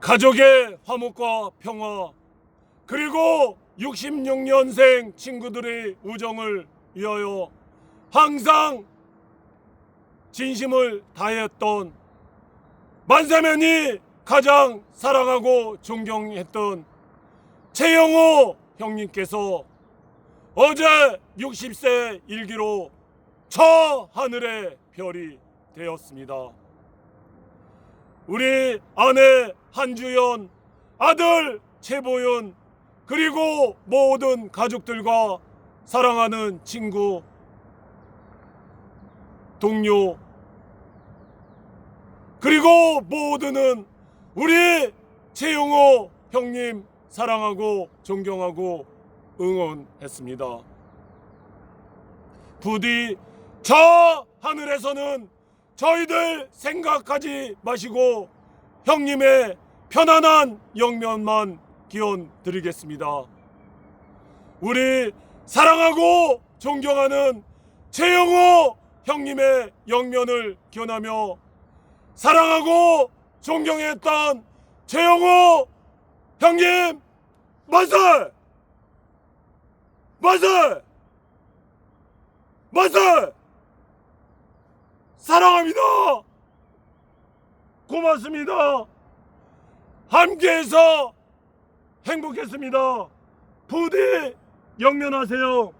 가족의 화목과 평화 그리고 66년생 친구들의 우정을 위하여 항상 진심을 다했던 만세면이 가장 사랑하고 존경했던 최영호 형님께서 어제 60세 일기로 저 하늘의 별이 되었습니다. 우리 아내 한주연, 아들 최보윤, 그리고 모든 가족들과 사랑하는 친구, 동료, 그리고 모두는 우리 최용호 형님 사랑하고 존경하고 응원했습니다. 부디 저 하늘에서는 저희들 생각하지 마시고 형님의 편안한 영면만 기원 드리겠습니다. 우리 사랑하고 존경하는 최영호 형님의 영면을 기원하며 사랑하고 존경했던 최영호 형님 만세! 만세! 만세! 사랑합니다. 고맙습니다. 함께해서 행복했습니다. 부디 영면하세요.